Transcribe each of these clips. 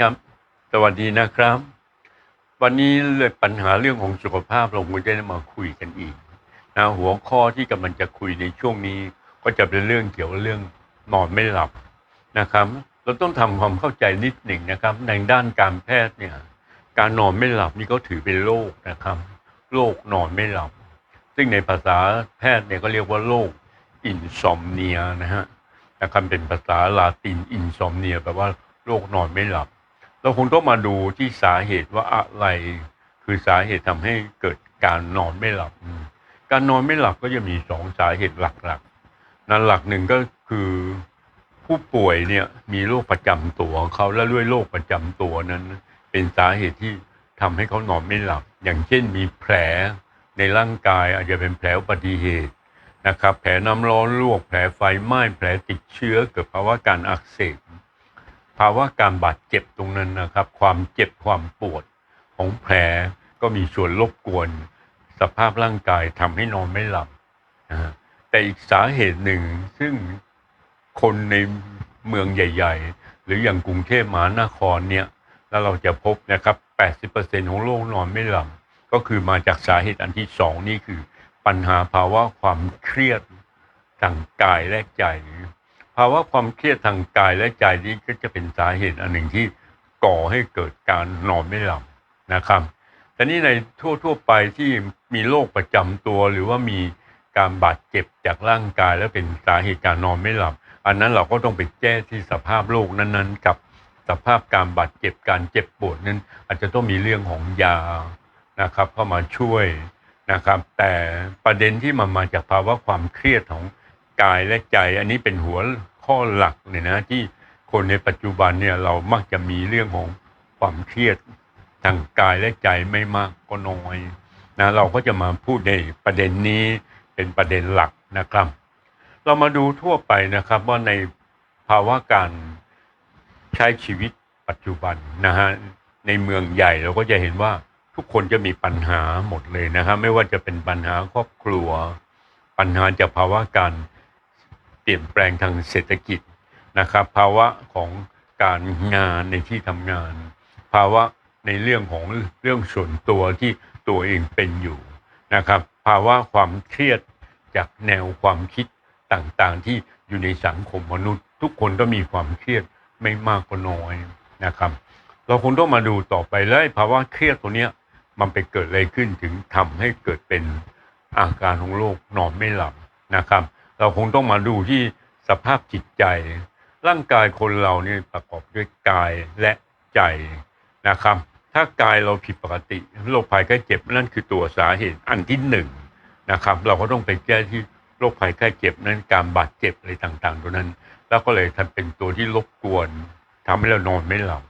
ครับ สวัสดีนะครับ วันนี้เรื่องปัญหาเรื่องของสุขภาพเราคงจะได้มาคุยกันอีกนะหัวข้อที่กำลังจะคุยในช่วงนี้ ก็จะเป็นเรื่องเกี่ยวกับเรื่องนอนไม่หลับนะครับ เราต้องทำความเข้าใจนิดหนึ่งนะครับ ในด้านการแพทย์เนี่ย การนอนไม่หลับนี่เขาถือเป็นโรคนะครับโรคนอนไม่หลับ ซึ่งในภาษาแพทย์เนี่ยก็เรียกว่าโรคอินซอมเนียนะฮะนะครับเป็นภาษาลาตินอินซอมเนียแปลว่าโรคนอนไม่หลับ เราคงต้องมาดูที่สาเหตุว่าอะไรคือสาเหตุทำให้เกิดการนอนไม่หลับ การนอนไม่หลับก็จะมีสองสาเหตุหลักๆ นั้นหลักหนึ่งก็คือผู้ป่วยเนี่ยมีโรคประจำตัวของเขาและด้วยโรคประจำตัวนั้น เป็นสาเหตุที่ทำให้เขานอนไม่หลับ อย่างเช่นมีแผลในร่างกายอาจจะเป็นแผลอุบัติเหตุนะครับ แผลน้ำร้อนลวกแผลไฟไหม้แผลติดเชื้อเกิดภาวะการอักเสบ ภาวะการบาดเจ็บตรงนั้นนะครับ ความเจ็บความปวดของแผลก็มีส่วนรบกวน สภาพร่างกายทำให้นอนไม่หลับนะฮะแต่อีกสาเหตุหนึ่งซึ่งคนในเมืองใหญ่ ๆ หรืออย่างกรุงเทพมหานครเนี่ยแล้วเราจะพบนะครับ 80%ของโรคนอนไม่หลับก็คือมาจากสาเหตุอันที่สองนี่คือ ปัญหาภาวะความเครียดทางกายและใจ ภาวะความเครียดทางกายและใจนี้ก็จะเป็นสาเหตุอันหนึ่งที่ก่อให้เกิดการนอนไม่หลับนะครับแต่นี่ในทั่วทั่วๆไปที่มีโรคประจำตัว หรือว่ามีการบาดเจ็บจากร่างกาย แล้วเป็นสาเหตุการนอนไม่หลับ อันนั้นเราก็ต้องไปแก้ที่สภาพโรคนั้นๆ กับสภาพการบาดเจ็บการเจ็บปวดนั้น อาจจะต้องมีเรื่องของยานะครับเข้ามาช่วยนะครับ แต่ประเด็นที่มันมาจากภาวะความเครียดของ กายและใจ อันนี้เป็นหัวข้อหลักเนี่ยนะที่คนในปัจจุบันเนี่ยเรามักจะมีเรื่องของความเครียดทางกายและใจไม่มากก็น้อยนะเราก็จะมาพูดในประเด็นนี้เป็นประเด็นหลักนะครับ เรามาดูทั่วไปนะครับว่าในภาวะการใช้ชีวิตปัจจุบันนะฮะในเมืองใหญ่เราก็จะเห็นว่าทุกคนจะมีปัญหาหมดเลยนะครับไม่ว่าจะเป็นปัญหาครอบครัว ปัญหาจากภาวะการ เปลี่ยนแปลงทางเศรษฐกิจนะครับ ภาวะของการงานในที่ทำงาน ภาวะในเรื่องของเรื่องส่วนตัวที่ตัวเองเป็นอยู่นะครับ ภาวะความเครียดจากแนวความคิดต่างๆ ที่อยู่ในสังคมมนุษย์ ทุกคนก็มีความเครียดไม่มากก็น้อยนะครับ เราคงต้องมาดูต่อไปแล้วภาวะเครียดตัวเนี้ยมันไปเกิดอะไรขึ้นถึงทำให้เกิดเป็นอาการของโรคนอนไม่หลับนะครับ เราคงต้องมาดูที่สภาพจิตใจ ร่างกายคนเราเนี่ยประกอบด้วยกายและใจนะครับ ถ้ากายเราผิดปกติโรคภัยไข้เจ็บนั่นคือตัวสาเหตุอันที่หนึ่งนะครับ เราก็ต้องไปแก้ที่โรคภัยไข้เจ็บนั้นการบาดเจ็บอะไรต่างๆ ตัวนั้น แล้วก็เลยทำเป็นตัวที่รบกวนทำให้เรานอนไม่หลับ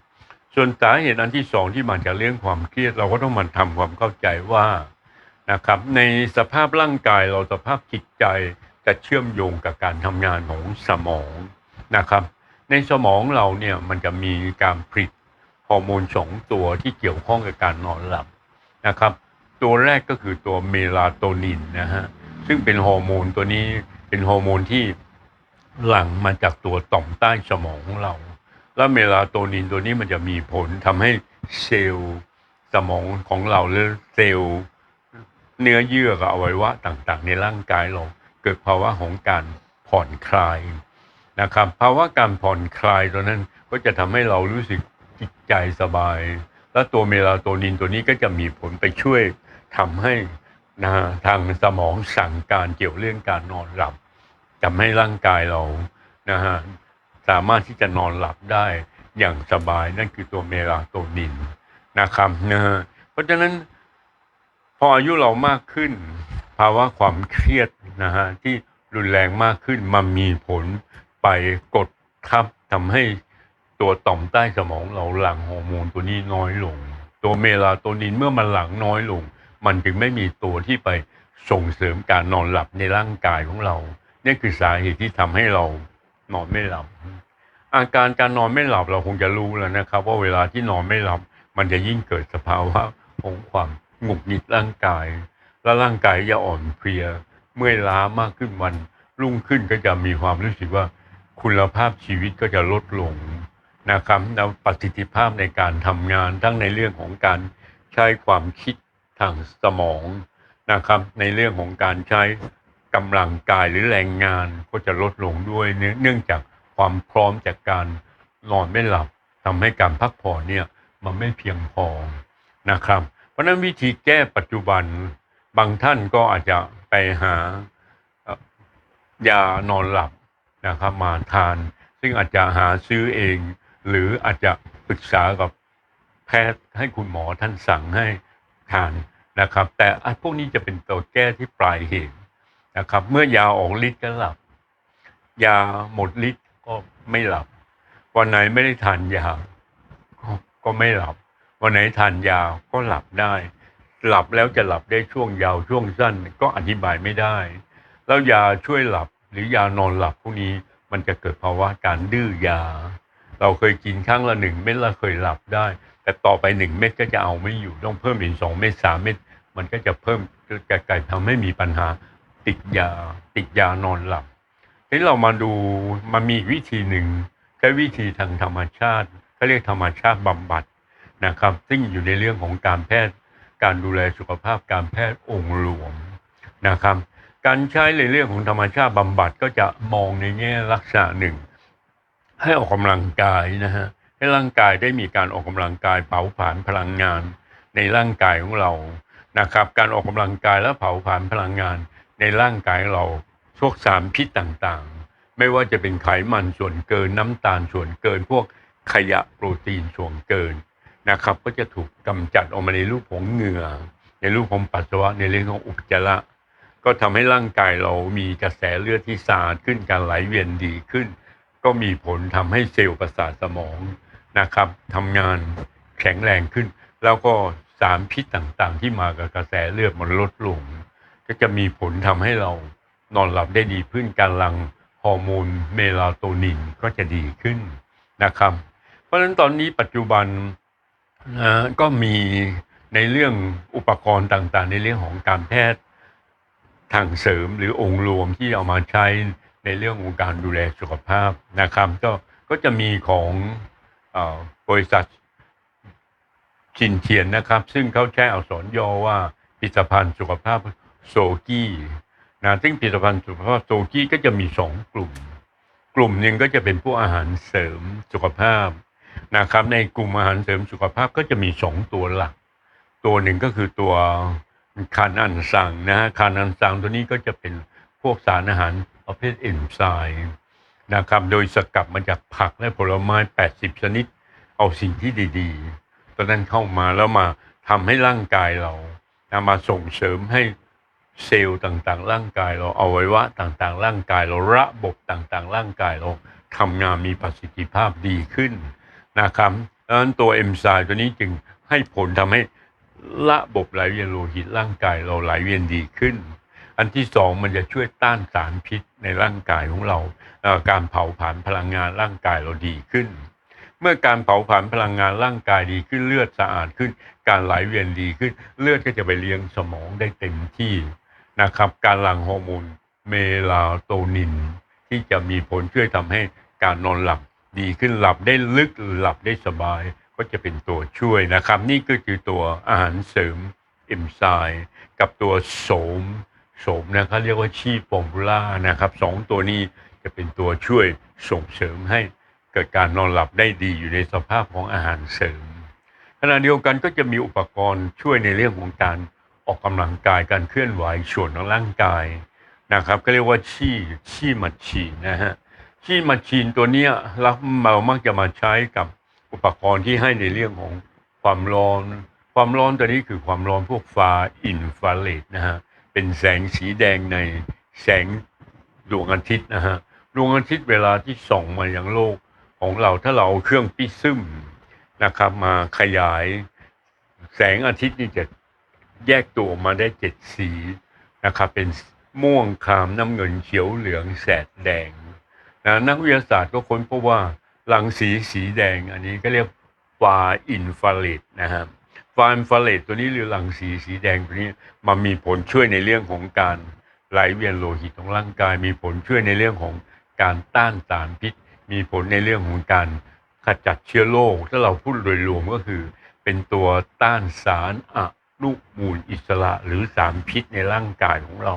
ส่วนสาเหตุอันที่สองที่มาจากเรื่องความเครียด เราก็ต้องมันทำความเข้าใจว่านะครับในสภาพร่างกายเราสภาพจิตใจ จะเชื่อมโยงกับการทำงานของสมองนะครับ ในสมองเราเนี่ยมันจะมีการผลิตฮอร์โมนสองตัวที่เกี่ยวข้องกับการนอนหลับนะครับ ตัวแรกก็คือตัวเมลาโทนินนะฮะซึ่งเป็นฮอร์โมนตัวนี้เป็นฮอร์โมนที่หลั่งมาจากตัวต่อมใต้สมองของเรา แล้วเมลาโทนินตัวนี้มันจะมีผลทำให้เซลล์สมองของเราหรือเซลล์เนื้อเยื่อกับอวัยวะต่างๆ ในร่างกายเรา เกิดภาวะของการผ่อนคลายนะครับภาวะการผ่อนคลายตัวนั้นก็จะทำให้เรารู้สึกจิตใจสบาย แล้วตัวเมลาโทนินตัวนี้ก็จะมีผลไปช่วยทำให้นะฮะทางสมองสั่งการเกี่ยวเรื่องการนอนหลับทำให้ร่างกายเรานะฮะสามารถที่จะนอนหลับได้อย่างสบายนั่นคือตัวเมลาโทนินนะครับนะฮะเพราะฉะนั้นพออายุเรามากขึ้น ภาวะความเครียด นะฮะที่รุนแรงมากขึ้นมันมีผลไปกดทับทำให้ตัวต่อมใต้สมองเราหลั่งฮอร์โมนตัวนี้น้อยลง ตัวเมลาโทนินเมื่อมันหลั่งน้อยลง มันจึงไม่มีตัวที่ไปส่งเสริมการนอนหลับในร่างกายของเรานี่คือสาเหตุที่ทำให้เรานอนไม่หลับ อาการการนอนไม่หลับเราคงจะรู้แล้วนะครับ ว่าเวลาที่นอนไม่หลับ มันจะยิ่งเกิดสภาวะของความหงุดหงิดร่างกาย และร่างกายจะอ่อนเพลีย เมื่อยล้ามากขึ้นวัน รุ่งขึ้นก็จะมีความรู้สึกว่าคุณภาพชีวิตก็จะลดลงนะครับประสิทธิภาพในการทำงานทั้งในเรื่องของการใช้ความคิดทางสมองนะครับ ในเรื่องของการใช้กำลังกายหรือแรงงานก็จะลดลงด้วยเนื่องจากความพร้อมจากการนอนไม่หลับทำให้การพักผ่อนเนี่ยมันไม่เพียงพอนะครับ เพราะนั้นวิธีแก้ปัจจุบันบางท่านก็อาจจะ ไปหายานอนหลับนะครับมาทาน ซึ่งอาจจะหาซื้อเอง หรืออาจจะปรึกษากับแพทย์ให้คุณหมอท่านสั่งให้ทานนะครับ แต่พวกนี้จะเป็นตัวแก้ที่ปลายเหตุนะครับ เมื่อยาออกฤทธิ์ก็หลับ ยาหมดฤทธิ์ก็ไม่หลับ วันไหนไม่ได้ทานยาก็ไม่หลับ วันไหนทานยาก็หลับได้ หลับแล้วจะหลับได้ช่วงยาวช่วงสั้นก็อธิบายไม่ได้ แล้วยาช่วยหลับหรือยานอนหลับพวกนี้มันจะเกิดภาวะการดื้อยา เราเคยกินครั้งละหนึ่งเม็ดเราเคยหลับได้ แต่ต่อไปหนึ่งเม็ดก็จะเอาไม่อยู่ต้องเพิ่มเป็นสองเม็ดสามเม็ดมันก็จะเพิ่มจะกลายทำให้มีปัญหาติดยาติดยานอนหลับทีนี้เรามาดูมันมีวิธีหนึ่งใช้วิธีทางธรรมชาติเขาเรียกธรรมชาติบำบัดนะครับ ซึ่งอยู่ในเรื่องของการแพทย์ การดูแลสุขภาพการแพทย์องค์รวมนะครับ การใช้ในเรื่องของธรรมชาติบำบัดก็จะมองในแง่ลักษณะหนึ่ง ให้ออกกำลังกายนะฮะให้ร่างกายได้มีการออกกำลังกายเผาผลาญพลังงาน ในร่างกายของเรานะครับ การออกกำลังกายและเผาผลาญพลังงาน ในร่างกายเราพวกสารพิษต่างๆ ไม่ว่าจะเป็นไขมันส่วนเกินน้ำตาลส่วนเกิน พวกขยะโปรตีนส่วนเกิน นะครับ ก็จะถูกกำจัดออกมาในรูปของเหงื่อ ในรูปของปัสสาวะในเรื่องของอุจจาระก็ทำให้ร่างกายเรามีกระแสเลือดที่สะอาดขึ้นการไหลเวียนดีขึ้น ก็มีผลทำให้เซลล์ประสาทสมองนะครับทำงานแข็งแรงขึ้น แล้วก็สารพิษต่างๆ ที่มากับกระแสเลือดมันลดลง ก็จะมีผลทำให้เรานอนหลับได้ดีขึ้นการหลั่งฮอร์โมนเมลาโทนินก็จะดีขึ้นนะครับ เพราะฉะนั้นตอนนี้ปัจจุบัน ก็มีในเรื่องอุปกรณ์ต่างๆ ในเรื่องของการแพทย์ทางเสริมหรือองค์รวมที่เอามาใช้ในเรื่องของการดูแลสุขภาพนะครับ ก็ก็จะมีของอบริษัทชินเทียนนะครับ ซึ่งเขาใช้อักษรย่อว่าผลิตภัณฑ์สุขภาพโซกี้นะซึ่งผลิตภัณฑ์สุขภาพโซกี้ก็จะมีสองกลุ่ม กลุ่มหนึ่งก็จะเป็นพวกอาหารเสริมสุขภาพ นะครับ ในกลุ่มอาหารเสริมสุขภาพก็จะมีสองตัวหลัก ตัวหนึ่งก็คือตัวคานอันซังนะฮะคานอันซังตัวนี้ก็จะเป็นพวกสารอาหารประเภทเอนไซม์นะครับ โดยสกัดมาจากผักและผลไม้ 80 ชนิด เอาสิ่งที่ดีๆ ตอนนั้นเข้ามาแล้วมาทำให้ร่างกายเรานะมาส่งเสริมให้เซลล์ต่างๆ ร่างกายเราเอาไวัยวะต่างๆ ร่างกายเราระบบต่างๆ ร่างกายเราทำงานมีประสิทธิภาพดีขึ้น นะครับดังนั้นตัวเอนไซม์ตัวนี้จึงให้ผลทำให้ระบบไหลเวียนโลหิตร่างกายเราไหลเวียนดีขึ้น อันที่สองมันจะช่วยต้านสารพิษในร่างกายของเรา การเผาผลาญพลังงานร่างกายเราดีขึ้น เมื่อการเผาผลาญพลังงานร่างกายดีขึ้นเลือดสะอาดขึ้น การไหลเวียนดีขึ้น เลือดก็จะไปเลี้ยงสมองได้เต็มที่นะครับ การหลั่งฮอร์โมนเมลาโทนิน ที่จะมีผลช่วยทำให้การนอนหลับ ดีขึ้นหลับได้ลึกหรือหลับได้สบาย ก็จะเป็นตัวช่วยนะครับ นี่ก็คือตัวอาหารเสริมเอนไซม์กับตัวโสมโสมนะเขาเรียกว่าชีฟอมบูล่านะครับสองตัวนี้จะเป็นตัวช่วยส่งเสริมให้เกิดการนอนหลับได้ดีอยู่ในสภาพของอาหารเสริมขณะเดียวกันก็จะมีอุปกรณ์ช่วยในเรื่องของการออกกำลังกายการเคลื่อนไหวส่วนของร่างกายนะครับ ก็เรียกว่าชีชีมัดชีนะฮะ ที่มาชีนตัวเนี้ยเราเรามักจะมาใช้กับอุปกรณ์ที่ให้ในเรื่องของความร้อน ความร้อนตัวนี้คือความร้อนพวกฟ้าอินฟราเรดนะฮะเป็นแสงสีแดงในแสงดวงอาทิตย์นะฮะดวงอาทิตย์เวลาที่ส่องมายังโลกของเราถ้าเราเอาเครื่องปิซึมนะครับมาขยายแสงอาทิตย์นี่จะแยกตัวออกมาได้เจ็ดสีนะครับเป็นม่วงครามน้ำเงินเขียวเหลืองแสดแดง นะนักวิทยาศาสตร์ก็ค้นพบว่ารังสีสีแดงอันนี้ก็เรียกฟาอินฟราเรดนะฮะฟาอินฟราเรดตัวนี้หรือรังสีสีแดงตัวนี้มันมีผลช่วยในเรื่องของการไหลเวียนโลหิตของร่างกาย มีผลช่วยในเรื่องของการต้านสารพิษ มีผลในเรื่องของการขจัดเชื้อโรคถ้าเราพูดโดยรวมก็คือ เป็นตัวต้านสารอนุมูลอิสระหรือสารพิษในร่างกายของเรา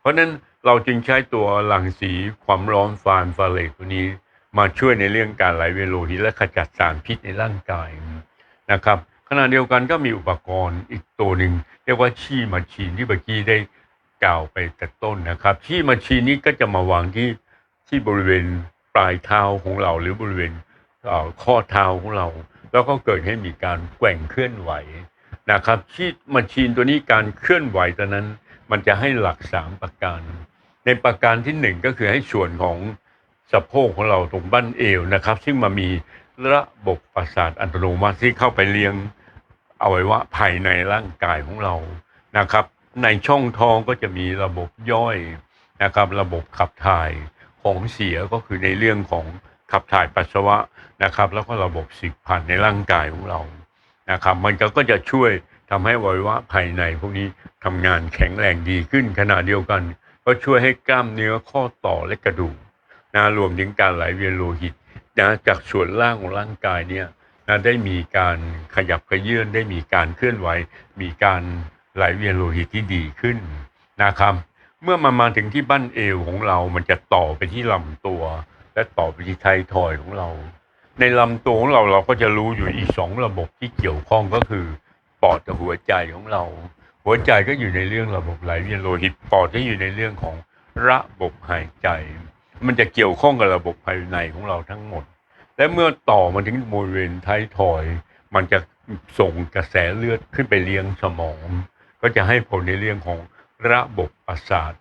เพราะฉะนั้น เราจึงใช้ตัวรังสีความร้อนฟานฟาเรดตัวนี้มาช่วยในเรื่องการไหลเวียนโลหิตและขจัดสารพิษในร่างกายนะครับขณะเดียวกันก็มีอุปกรณ์อีกตัวหนึ่งเรียกว่าชีมาชีนที่เมื่อกี้ได้กล่าวไปแต่ต้นนะครับ ชีมาชีนนี้ก็จะมาวางที่ที่บริเวณปลายเท้าของเราหรือบริเวณเข้อเท้าของเรา แล้วก็เกิดให้มีการแกว่งเคลื่อนไหวนะครับชีมาชีนตัวนี้การเคลื่อนไหวตัวนั้น มันจะให้หลักสามประการ ในประการที่หนึ่งก็คือให้ส่วนของสะโพกของเราตรงบั้นเอวนะครับ ซึ่งมามีระบบประสาทอัตโนมัติที่เข้าไปเลี้ยงอวัยวะภายในร่างกายของเรานะครับ ในช่องท้องก็จะมีระบบย่อยนะครับ ระบบขับถ่ายของเสียก็คือในเรื่องของขับถ่ายปัสสาวะนะครับ แล้วก็ระบบสืบพันธุ์ในร่างกายของเรานะครับ มันก็ก็จะช่วยทำให้อวัยวะภายในพวกนี้ทำงานแข็งแรงดีขึ้นขณะเดียวกัน ก็ช่วยให้กล้ามเนื้อข้อต่อและกระดูกนะรวมถึงการไหลเวียนโลหิตนะจากส่วนล่างของร่างกายเนี่ยนะได้มีการขยับกระเยื่อนได้มีการเคลื่อนไหว มีการไหลเวียนโลหิตที่ดีขึ้นนะครับ เมื่อมามาถึงที่บั้นเอวของเรา มันจะต่อไปที่ลำตัว และต่อไปที่ไททอยของเรา ในลำตัวของเราเราก็จะรู้อยู่อีกสองระบบที่เกี่ยวข้องก็คือปอดกับหัวใจของเรา หัวใจก็อยู่ในเรื่องระบบไหลเวียนโลหิตปอดก็อยู่ในเรื่องของระบบหายใจ มันจะเกี่ยวข้องกับระบบภายในของเราทั้งหมด และเมื่อต่อมาถึงบริเวณท้ายทอย มันจะส่งกระแสเลือดขึ้นไปเลี้ยงสมอง ก็จะให้ผลในเรื่องของระบบประสาท